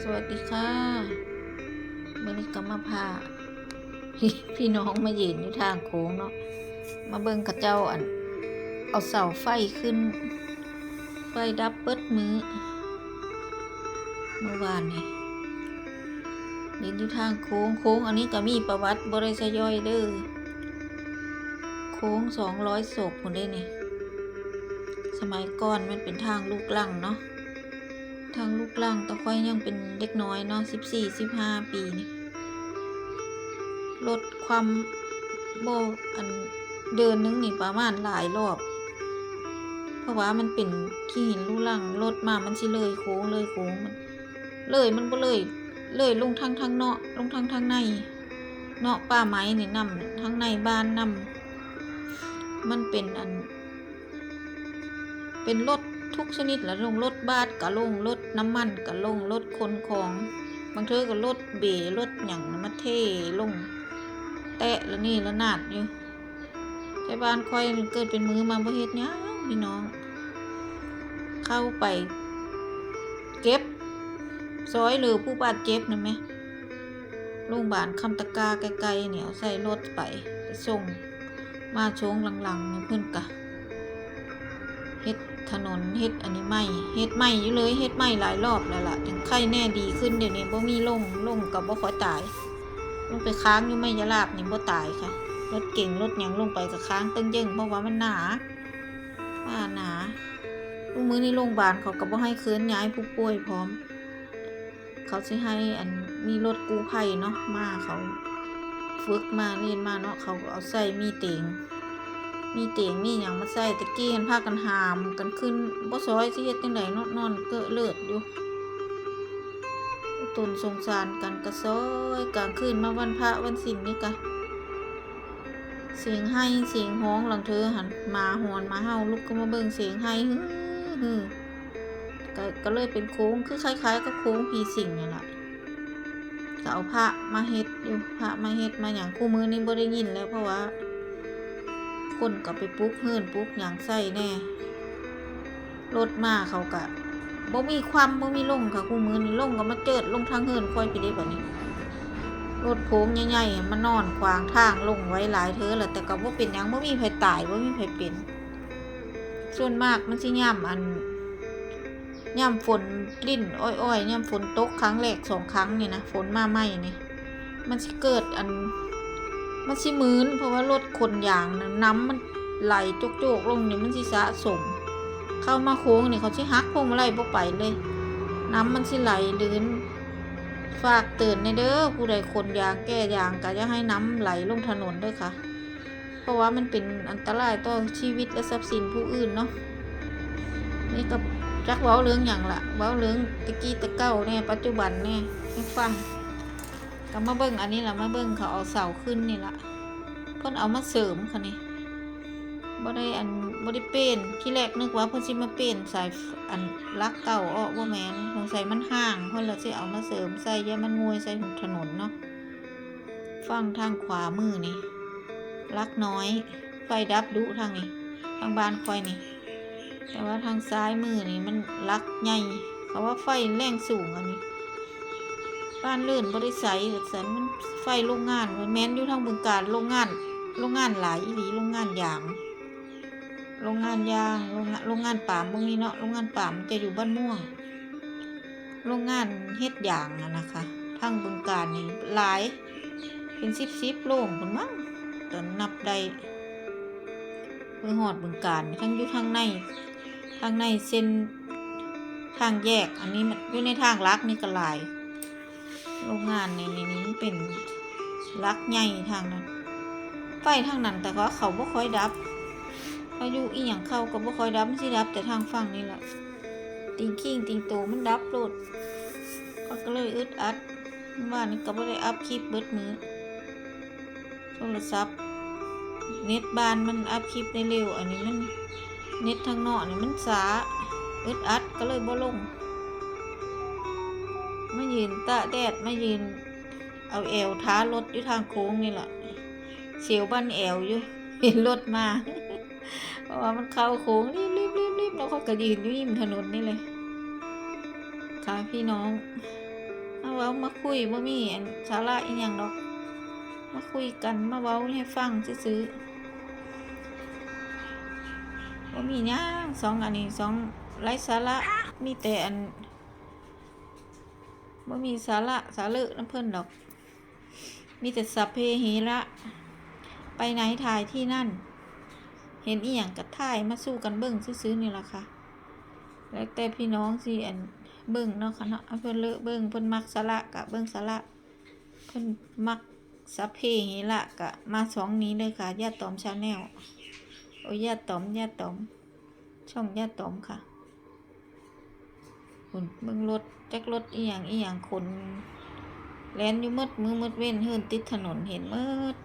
สวัสดีค่ะวันนี้ก็มาพาพี่น้องมาเยืนอยู่ทางโค้งเนาะมาเบิ่งกับเจ้าอัน เอาเสาไฟขึ้น ไฟดับเบิดมือเมื่อวานนี่เยืนอยู่ทางโค้งโค้ง อันนี้ก็มีประวัติบริษย่อยเด้อโค้งสองร้อยศพคนได้นี่สมัยก่อนมันเป็นทางลูกลังเนาะ ทางลูกล่างตะค่อยยังเป็นเด็กน้อยเนาะสิบสี่สิบห้าปีนี่ลดความโบอันเดินนึงนี่ประมาณหลายรอบ เพราะว่ามันเป็นขี้หินลูกล่างรถมามันสิเลยโค้งเลยโค้งมันเลยมันบ่เลยเลยลงทางทางเนาะลงทางทางใน เนาะป้าไม้นี่นำทางในบ้านนำมันเป็นอัน เป็นรถ ทุกชนิดละลงรถบัสก็ลงรถน้ำมันก็ลงรถคนของ บางเทอก็รถเบรถหยังมาเทลง แตะแล้วนี่ล้วนาดอยู่ใช้บ้านค่อยเกิดเป็นมือมาบ่เฮ็ดหยังพี่น้อง เข้าไป เก็บ ซอยหรือผู้บาดเจ็บนั่นไหมโรงพยาบาลคำตะกาไกลๆเนี่ยเอาใส่รถไปไปส่ง มาชงหลังๆนี่เพิ่นกะเฮ็ด ถนนเฮ็ดอันนี้ใหม่เฮ็ดใหม่อยู่เลยเฮ็ดใหม่หลายรอบแล้วล่ะถึงไข้แน่ดีขึ้นเดี๋ยวนี้บ่มีลงลงกับบ่ค่อยตายลงไปค้างอยู่ไม่ยะลาบนี่บ่ตายค่ะรถเก่งรถยังลงไปก็ค้างตึงยึงเพราะว่ามันหนาว่าหนาลูกมือนี่โรงพยาบาลเขาก็บ่ให้เคลื่อนย้ายผู้ป่วยพร้อม เขาสิให้อันมีรถกู้ภัยเนาะมาเขาฝึกมาเรียนมาเนาะเขาก็เอาใส่มีเตียง มีเตียงมีอย่างมาใส่ตะกี้เห็นพากันหามกันขึ้นบ่ซอยสิเฮ็ดจังไดเนาะนอนเกอะเลิดอยู่ตนสงสารกันกระซอยกลางคืนมาวันพระวันศีลนี่กะเสียงให้เสียงฮ้องหลังเธอหันมาหอนมาเฮาลุกก็มาเบิ่งเสียงให้ฮึฮึก็ก็เลยเป็นโค้งคือคล้าย ๆกับโค้งผีสิงนี่แหละก็เอาพระมาเฮ็ดอยู่พระมาเฮ็ดมาอย่างคู่มือนี่บ่ได้ยินแล้วเพราะว่า คนก็ไปปลุ๊กเฮือนปลุ๊กหยังใส่แน่รถมาเขากะบ่มีความบ่มีลงค่ะคู่มือนี่ลงก็มาเจิดลงทางเฮือนค่อยไปได้แบบนี้รถโผงใหญ่ๆมันนอนขวางทางลงไว้หลายเธอแหละแต่ก็บ่เป็นยังบ่มีไผตายบ่มีไผเป็น ส่วนมากมันสิย่ำอันย่ำฝนลิ้นอ้อยๆย่ำฝนตกครั้งแรกสองครั้งนี่นะฝนมาใหม่นี่มันสิเกิดอัน มันสิมืนเพราะว่ารถคนยางน่ะน้ำมันไหลโจกๆลงนี่มันสิสะสม เข้ามาโค้งนี่เขาสิหักพวงมาลัยบ่ไปเลย น้ำมันสิไหลลื่นฝากเตือนในเด้อผู้ใดคนยางแก้ยางก็จะให้น้ำไหลลงถนนด้วยค่ะ เพราะว่ามันเป็นอันตรายต่อชีวิตและทรัพย์สินผู้อื่นเนาะนี่ก็จักเว้าเรื่องอย่างละเว้าเรื่องตะกี้ตะเก้าเนี่ยปัจจุบันเนี่ยให้ฟัง ก็มาเบิ่งอันนี้ละมาเบิ่งเขาเอาเสาขึ้นนี่ละเพิ่นเอามาเสริมค่ะนี่บ่ได้อันบ่ได้เป็นที่แรกนึกว่าเพิ่นสิมาเป็นสายอันลักเก่าอ้อบ่แม่นสงสัยมันห่างเพิ่นลยสิเอามาเสริมใส่ย่ามันงวยใส่ถนนเนาะฟังทางขวามือนี่ลักน้อย ไฟดับดุทางนี้ทางบ้านคอยนี่ แต่ว่าทางซ้ายมือนี่มันลักใหญ่เขาว่าไฟแรงสูงอันนี้ บ้านเลื่อนบริษัทแต่มันไฟโรงงานมันแม้นอยู่ทางบึงการโรงงานโรงงานหลายอีหลีโรงงานยางโรงงานยางโรงงานโรงงานปามพวกนี้เนาะโรงงานป่ามันจะอยู่บ้านม่วง โรงงานเฮ็ดยางอะนะคะทางบึงการนี่หลาย เป็นสิบสิบโรงคนมั้งตอนนับได้เพื่อหอดบึงการทั้งอยู่ทางในทางในเส้นทางแยก อันนี้มันอยู่ในทางลักนี่ก็หลาย โรงงานในนี้เป็นลักใหญ่ทางนั้น ไฟทางนั้นแต่ว่าเขาบ่ค่อยดับพายุอีหยังเข้าก็บ่ค่อยดับมันสิดับ แต่ทางฝั่งนี่แหละติงคิงติงโตมันดับโลดเขาก็เลยอึดอัดว่านี่ก็บ่ได้อัพคลิปเบิดมือโทรศัพท์เน็ตบ้านมันอัพคลิปได้เร็ว อันนี้มันเน็ตทางนอกนี่มันช้าอึดอัดก็เลยบ่ลง มายืนตะแดดมายืน เอาแอวท้ารถอยู่ทางโค้งนี่แหละเสียวบ้านแอวอยู่เห็นรถมาเพราะว่ามันเข้าโค้งรีบรีบรีบรีบแล้วเขาก็ยืนอยู่ริมถนนนี่เลยค่ะพี่น้องมาเว้ามาคุยบ่มีอันสาระอีหยังดอก มาคุยกันมาเว้าให้ฟังซื่อๆบ่มีหยังสองอันนี้สองไร้สาระมีแต่อัน บ่มีสาระสาระน้ำเพิ่นดอก มีแต่สัพเพเหระไปไหนถ่ายที่นั่น เห็นอีหยังกับถ่ายมาสู้กันเบิ่งซื้อๆนี่ล่ะค่ะ แล้วแต่พี่น้องสิอันเบิ่งเนาะค่ะเนาะเพิ่นเลอะเบิ่งเพิ่นมักสาระกะเบิ่งสาระเพิ่นมักสัพเพเหระกะมาสองนี้เลยค่ะญาติตอมชาแนลโอ้ญาติตอมญาติตอม ช่องญาติตอมค่ะ คุณเบิ่งรถจักรถอีหยังอีหยังคนแลนอยู่มืดมือมืดเว้นเฮินติดถนนเห็นมืด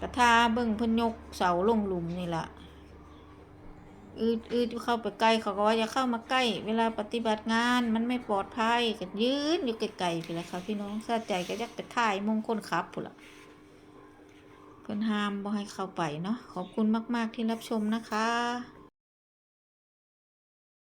กระทาเบิ่งพิ่นยกเสาลงหลุมนี่ละอืดอืดเข้าไปใกล้เขาก็ว่าอย่าเข้ามาใกล้ เวลาปฏิบัติงานมันไม่ปลอดภัยก็ยืนอยู่ไกลๆไปแล้วค่ะพี่น้องซาใจก็ยากไปถ่ายมงคลครับพุ่นละเพิ่นห้ามบ่ให้เข้าไปเนาะขอบคุณมาก ๆที่รับชมนะคะ